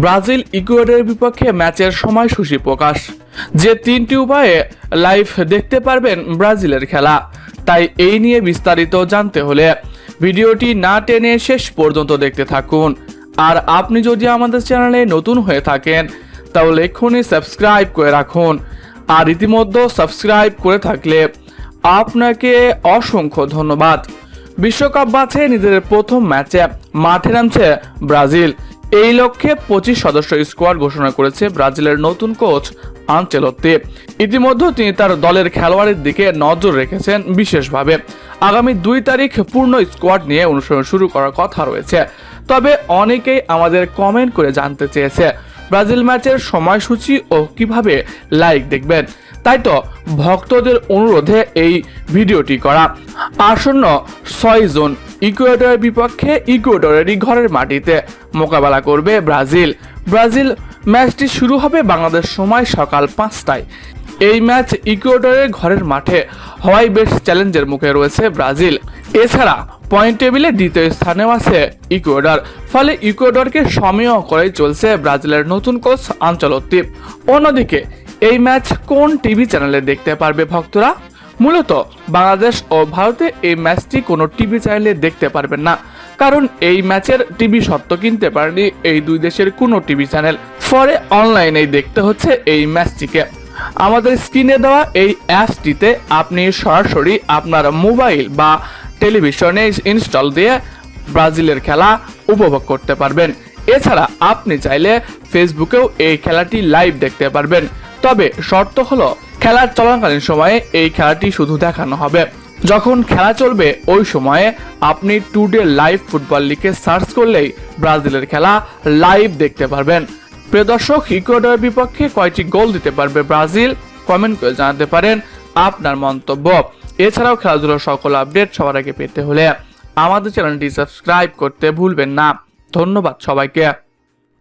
Brazil ইকুয়েডরের বিপক্ষে ম্যাচের সময়সূচি প্রকাশ। যে তিনটি উপায়ে লাইভ দেখতে পারবেন ব্রাজিলের খেলা, তাই এই নিয়ে বিস্তারিত জানতে হলে ভিডিওটি না টেনে শেষ পর্যন্ত দেখতে থাকুন। আর আপনি যদি আমাদের চ্যানেলে নতুন হয়ে থাকেন, তাহলে এক্ষুনি সাবস্ক্রাইব করে রাখুন। আর ইতিমধ্যে সাবস্ক্রাইব করে থাকলে আপনাকে অসংখ্য ধন্যবাদ। বিশ্বকাপ বাছে নিজেদের প্রথম ম্যাচে মাঠে নামছে ব্রাজিল। এই লক্ষ্যে পঁচিশ সদস্য স্কোয়াড ঘোষণা করেছে ব্রাজিলের নতুন কোচ আনচেলত্তি ইতিমধ্যে তিনি তার দলের খেলোয়াড়ের দিকে নজর রেখেছেন বিশেষভাবে। আগামী দুই তারিখ পূর্ণ স্কোয়াড নিয়ে অনুসরণ শুরু করার কথা রয়েছে। তবে অনেকেই আমাদের কমেন্ট করে জানতে চেয়েছে, ব্রাজিল ম্যাচের সময়সূচি ও কীভাবে লাইক দেখবেন। তাই তো ভক্তদের অনুরোধে এই ভিডিওটি করা। আসন্ন ছয় জুন ইকুয়েডরের বিপক্ষে ইকুয়েডরেরই ঘরের মাটিতে মোকাবেলা করবে ব্রাজিল। ব্রাজিল ম্যাচটি শুরু হবে বাংলাদেশ সময় সকাল পাঁচটায়। এই ম্যাচ ইকুয়েডরের ঘরের মাঠে হওয়াই বেশ চ্যালেঞ্জের মুখে রয়েছে ব্রাজিল। এছাড়া পয়েন্ট টেবিলে দ্বিতীয় স্থানেও আছে ইকুয়েডর, ফলে ইকুয়েডরকে সমীহ করেই চলছে ব্রাজিলের নতুন কোচ আঞ্চলত্তি। অন্যদিকে এই ম্যাচ কোন টিভি চ্যানেলে দেখতে পারবে ভক্তরা? মূলত বাংলাদেশ ও ভারতে এই ম্যাচটি কোনো টিভি চ্যানেলে দেখতে পারবেন না। কারণ এই ম্যাচের টিভি সত্ত্ব কিনতে পারেনি এই দুই দেশের কোনো টিভি চ্যানেল। ফলে অনলাইনেই দেখতে হচ্ছে এই ম্যাচটিকে। আমাদের স্ক্রিনে দেওয়া এই অ্যাপসটিতে আপনি সরাসরি আপনার মোবাইল বা টেলিভিশনে ইনস্টল দিয়ে ব্রাজিলের খেলা উপভোগ করতে পারবেন। এছাড়া আপনি চাইলে ফেসবুকেও এই খেলাটি লাইভ দেখতে পারবেন। তবে শর্ত হলো খেলার চলাকালীন সময়ে এই খেলাটি শুধু দেখানো হবে। যখন খেলা চলবে, ওই সময়ে আপনি টুডে লাইভ ফুটবল লিখে সার্চ করলেই ব্রাজিলের খেলা লাইভ দেখতে পারবেন। প্রিয় দর্শক বিপক্ষে কয়টি গোল দিতে পারবে ব্রাজিল? কমেন্ট করে জানাতে পারেন আপনার মন্তব্য। এছাড়াও খেলাধুলার সকল আপডেট সবার আগে পেতে হলে আমাদের চ্যানেলটি সাবস্ক্রাইব করতে ভুলবেন না। ধন্যবাদ সবাইকে।